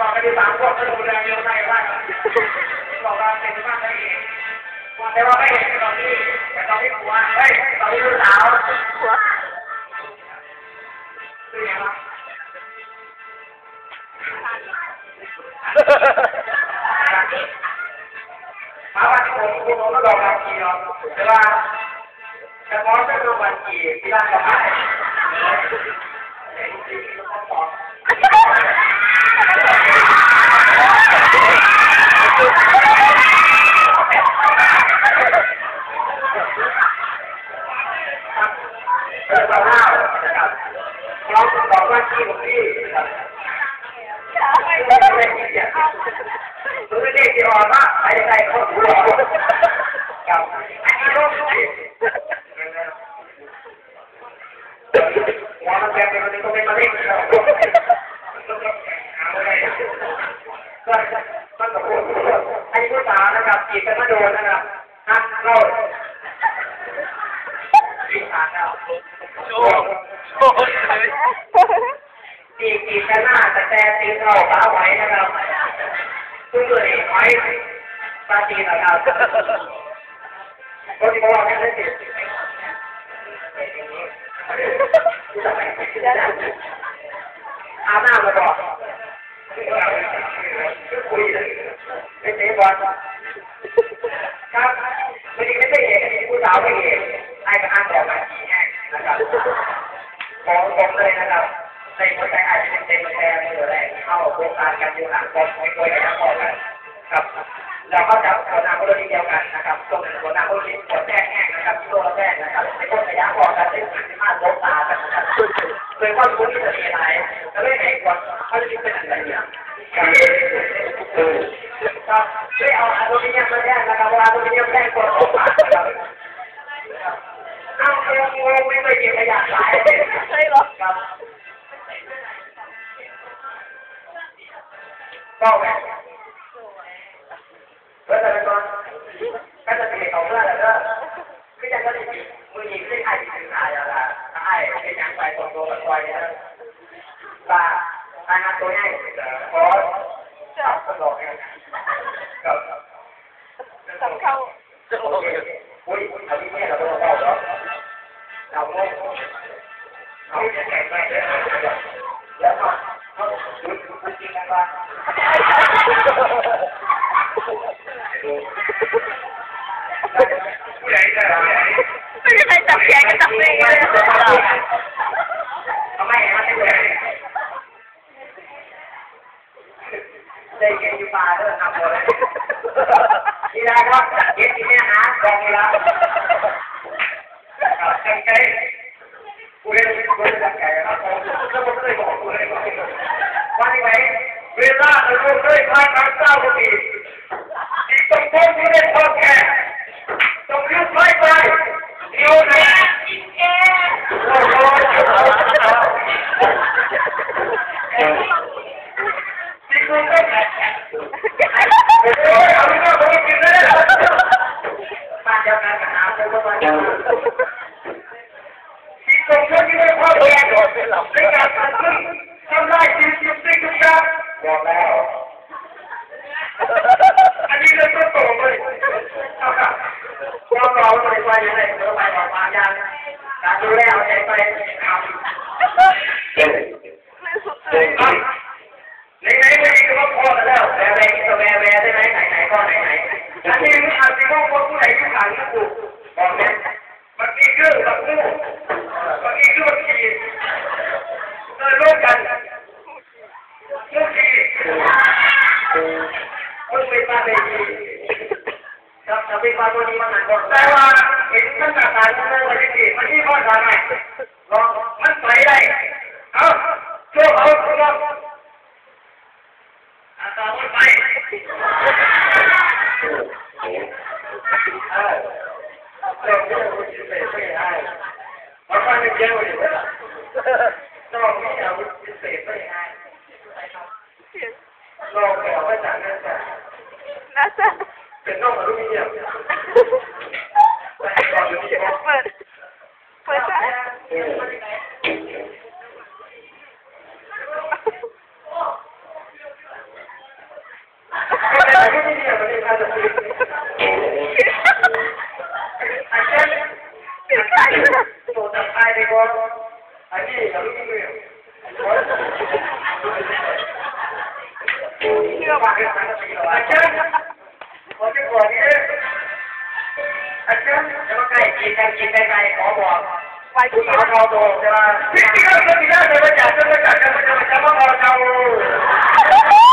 บอกกันดีสามพวกก็ดูแลเยอะได้ได้บอกว่าเป็นมากได้เองแต่ว่าไม่เห็นตอนนี้แต่ตอนนี้กลัวเฮ้ยตอนนี้ลูกสาวหัวคือยังไงมาวันที่ผมคุณผมก็บอกวันกี่เนาะแต่ว่าแต่พอจะดูวันกี่ที่ร้านกาแกิดมาเล่านะครับเราบอกว่าที่ของพี่นะครับไม่ได้ไม่ได้เนี่ยตัวเลขที่ออกมาไปไหนก็รู้ครับ จีบจีบกันหน้าแต่แต่ตีเราสาวไหวนะครับคุณเลยไหวตาจีนะครับคนที่บอกว่าไม่ได้จีบอาหน้ามาบอกคุยเลยไม่ใช่บอลครับไม่ได้ไม่ใช่เอกผู้สาวไม่เอกไอ้กระทั่งบอกมาขี้แห้งนะครับของผมเลยนะครับ ในหัวใจอาจจะเป็นเต็มแทนหรืออะไรเข้าโครงการกันอยู่หลังกองไม่เคยกันพอกันครับเราก็จะขนาดบริเดียวกันนะครับตรงหัวหน้าบริกดแจ้งแห้งนะครับตัวแจ้งนะครับในต้นระยะพอกันได้ถึงมาลบตากันนะครับโดยว่าคุณจะมีอะไรจะไม่ไหนก่อนเขาจะเป็นอะไรเนี่ยครับช่วยเอาอารมณ์นี้มาแจ้งนะครับว่าอารมณ์นี้แจ้งก่อนออกมาครับเอาเองงงไม่เคยเก็บขยะหลายใช่หรอครับก็แบบเมื่อแต่ก็จะเนขอเพื่อนแล้วก็คือจะก็ได้มือหญิงที่ไอ้ที่ถึงไอ้อะไรไอ้เป็นยังกับเขาทางตัวใหญ่ขอจับกระโดดเนี่ยกับสำเข้าโชว์เลยอุ้ยอันนี้เนี่ยเราต้องเอาเอาโม่เอาแข็งไปเลยแล้วก็เขาดูดูจริงกันว่าผู้ใหญ่ได้หรอไม่มีใครจับกันจับเองเลยทำไมมันไม่เลยได้เก็บอาเอาได้ครับเก็บที่เนี่ยหากองนี่ละใกล้ใกล้กูเล่นกูเล่นจับไก่ครับผมแล้วผมเลยบอกกูเลยว่า không bây giờ con bây giờ thì ổng là đó. Cái chân có đi mười nhịp lên ai thì ai là ai cái nhãn quay con cô là quay đó. Và ai hát tối nay có tập con đồ nghe? Tập không Ui, thằng đi nghe là đâu đó. Nào không? Không, kẹt lại. Dạ, không. Không, con Bây giờ phải tập chạy cái tập đi Đây cái như bà đó là nằm rồi Đi ra con, chết đi nha hả, con đi ra Cái cái Cô đây, cô đây là cái đó Nó có cái bỏ, cô đây bỏ Qua đi vậy मुझे खान नाश्ता होगी कि तुम Thank you. บอกแล้ว อันนี้เรื่องต้นตเลยเราเราไปไปยังไงเราไปบอกมายังการดูแลเอาใจไปทำไหนไหนไม่ได้ก็พอแล้วแวร์แวร์ตัวแวร์แวร์ได้ไหมไหนไหนก็ไหนไหนอันนี้มันอาจจะต้องคนผู้ใดผู้ขังที่ถูกบอกเลยมันมีเรื่องกับผู้มันมีเรื่องขี่เออร่วมกัน เป็นมาเป็นความดีมันหนักกว่าแต่ว่าเห็นมันต่างกันมันไม่ได้ขี่มันที่ข้อทางไหนลองมันใส่ได้ เอาโชว์เอาโชว์เอา เปิด เปิดซะตัวจะตายไปก่อนอันนี้อย่าลืมเลยเชื่อว่าเป็นการเชื่อว่า ผมจะบอกนี่อาจารย์จะมาใกล้กินกันกินไกลๆขอบอก ไว้ ผู้ ที่ สาวเราโตใช่ไหมที่ที่เราจะมีได้จะมาจากจะมาจากจะมาจากจะมาเราเรา